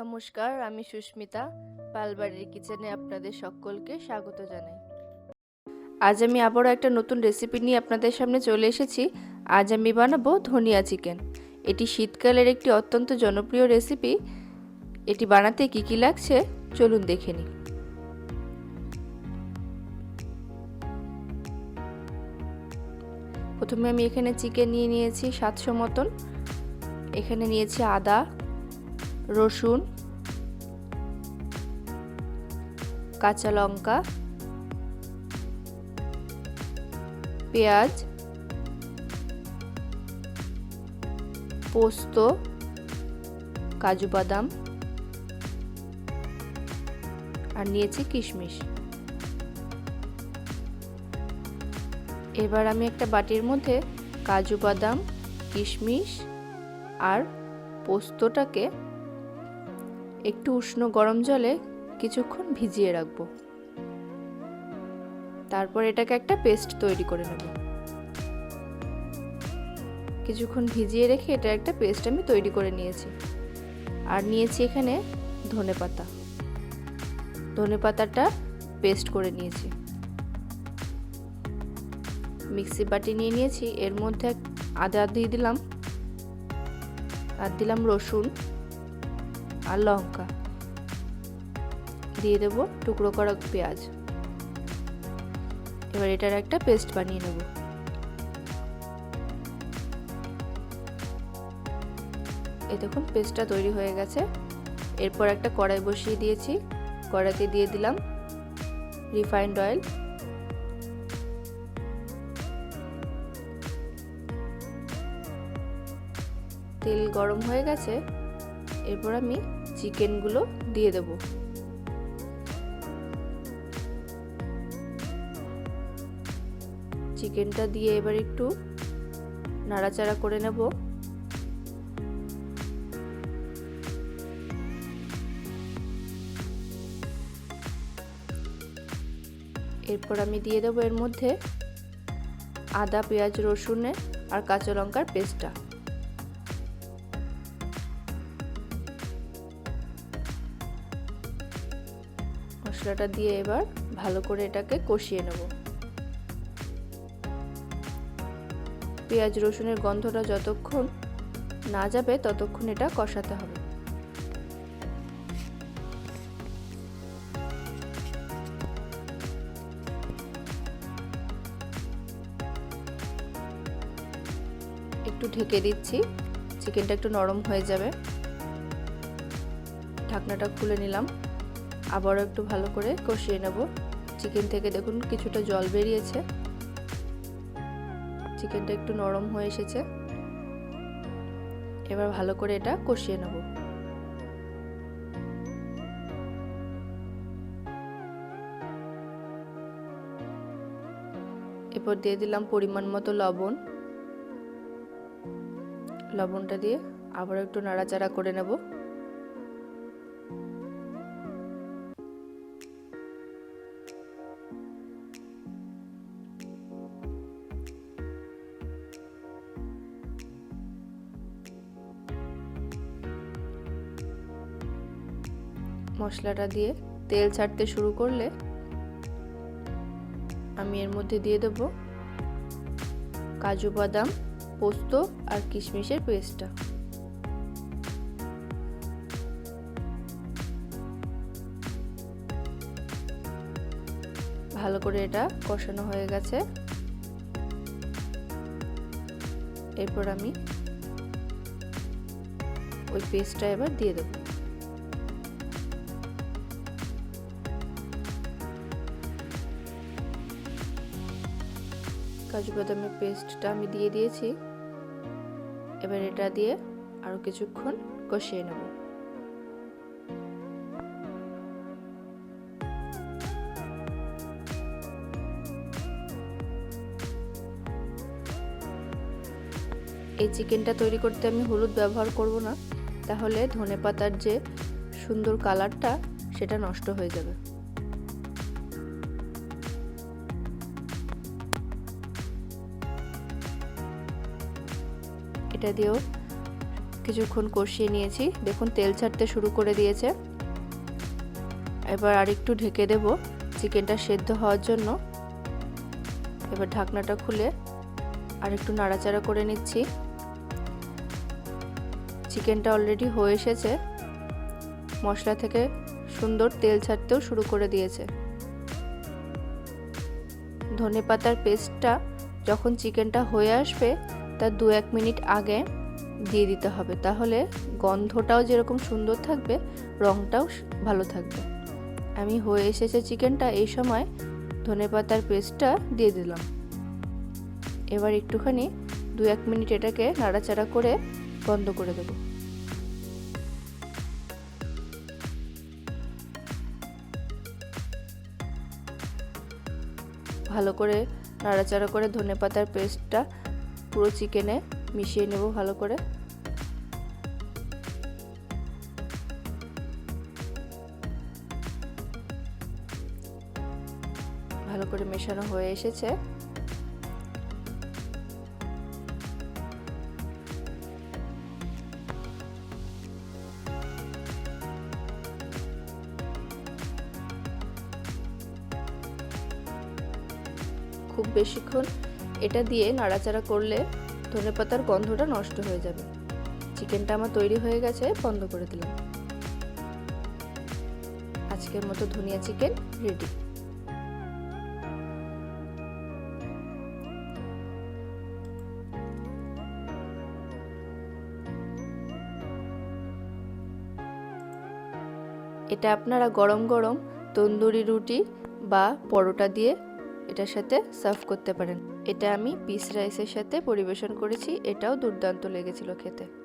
নমস্কার, আমি সুস্মিতা, পালবাড়ির কিচেনে আপনাদের সকলকে স্বাগত জানাই। আজ আমি আবারও একটা নতুন রেসিপি নিয়ে আপনাদের সামনে চলে এসেছি। আজ আমি বানাবো ধনিয়া চিকেন। এটি শীতকালের একটি অত্যন্ত জনপ্রিয় রেসিপি এটি বানাতে কি কি লাগছে চলুন দেখে নিই। প্রথমে আমি এখানে চিকেন নিয়ে নিয়েছি সাতশো মতন। এখানে নিয়েছি আদা রসুন, কাঁচা লঙ্কা, পেঁয়াজ, পোস্ত, কাজু বাদাম আর নিয়েছি কিশমিশ। এবার আমি একটা বাটির মধ্যে কাজু বাদাম, কিশমিশ আর পোস্তটাকে একটু উষ্ণ গরম জলে কিছুক্ষণ ভিজিয়ে রাখব। তারপর এটাকে একটা পেস্ট তৈরি করে নেব। কিছুক্ষণ ভিজিয়ে রেখে এটা একটা পেস্ট আমি তৈরি করে নিয়েছি। আর নিয়েছি এখানে ধনে পাতা। ধনে পাতাটা পেস্ট করে নিয়েছি। মিক্সি বাটি নিয়ে নিয়েছি। এর মধ্যে আদা দিয়ে দিলাম। আর দিলাম রসুন। আর লঙ্কা। দিয়ে দেবো টুকরো করা পেঁয়াজ। এবার এটার একটা পেস্ট বানিয়ে নেব। এই দেখুন, পেস্টটা তৈরি হয়ে গেছে। এরপর একটা কড়াই বসিয়ে দিয়েছি। কড়াইতে দিয়ে দিলাম রিফাইন্ড অয়েল। তেল গরম হয়ে গেছে। এরপর আমি চিকেনগুলো দিয়ে দেব। চিকেনটা দিয়ে এবার একটু নাড়াচাড়া করে নেব। এরপর আমি দিয়ে দেবো এর মধ্যে আদা, পেঁয়াজ রসুনের আর কাঁচা লঙ্কার পেস্টটা। মশলাটা দিয়ে এবার ভালো করে এটাকে কষিয়ে নেব। পেঁয়াজ, রসুনের গন্ধটা যতক্ষণ না যাবে ততক্ষণ এটা কষাতে হবে। একটু ঢেকে দিচ্ছি, চিকেনটা একটু নরম হয়ে যাবে। ঢাকনাটা খুলে নিলাম। আবারও একটু ভালো করে কষিয়ে নেব। চিকেন থেকে দেখুন কিছুটা জল বেরিয়েছে। চিকেনটা একটু নরম হয়ে এসেছে। এবার ভালো করে এটা কষিয়ে নেব। এরপর দিয়ে দিলাম পরিমাণ মতো লবণ। লবণটা দিয়ে আবার একটু নাড়াচাড়া করে নেব। মশলাটা দিয়ে তেল ছাড়তে শুরু করলে আমি এর মধ্যে দিয়ে দেব কাজু বাদাম, পোস্ত আর কিশমিশের পেস্টটা। ভালো করে এটা কষানো হয়ে গেছে। এরপর আমি ওই পেস্টটা এবার দিয়ে দেবো। কাজু বাদামের পেস্টটা আমি দিয়ে দিয়েছি। এবার এটা দিয়ে আরও কিছুক্ষণ কষিয়ে নেব। এই চিকেনটা তৈরি করতে আমি হলুদ ব্যবহার করব না, তাহলে ধনে পাতার যে সুন্দর কালারটা, সেটা নষ্ট হয়ে যাবে। এটা দিয়েও কিছুক্ষণ কষিয়ে নিয়েছি। দেখুন, তেল ছাড়তে শুরু করে দিয়েছে। এবার আরেকটু ঢেকে দেব চিকেনটা সেদ্ধ হওয়ার জন্য। এবার ঢাকনাটা খুলে আরেকটু নাড়াচাড়া করে নিচ্ছি। চিকেনটা অলরেডি হয়ে এসেছে। মশলা থেকে সুন্দর তেল ছাড়তেও শুরু করে দিয়েছে। ধনে পাতার পেস্টটা যখন চিকেনটা হয়ে আসবে তার দু এক মিনিট আগে দিয়ে দিতে হবে। তাহলে গন্ধটাও যেরকম সুন্দর থাকবে রঙটাও ভালো থাকবে। আমি হয়ে এসেছে চিকেনটা, এই সময় ধনে পাতার পেস্টটা দিয়ে দিলাম। এবার একটুখানি দু এক মিনিট এটাকে নাড়াচাড়া করে বন্ধ করে দেব। ভালো করে নাড়াচাড়া করে ধনে পাতার পেস্টটা পুরো চিকেনে মিশিয়ে নেব ভালো করে। ভালো করে মেশানো হয়ে এসেছে। খুব বেশিক্ষণ এটা দিয়ে নাড়াচাড়া করলে ধনে পাতার গন্ধটা নষ্ট হয়ে যাবে। চিকেনটা আমার তৈরি হয়ে গেছে, বন্ধ করে দিলাম। আজকের মতো ধনিয়া চিকেন রেডি। এটা আপনারা গরম গরম তন্দুরি রুটি বা পরোটা দিয়ে এটার সাথে সার্ভ করতে পারেন। এটা আমি পিস রাইসের সাথে পরিবেশন করেছি এটাও দুর্দান্ত লেগেছিল খেতে।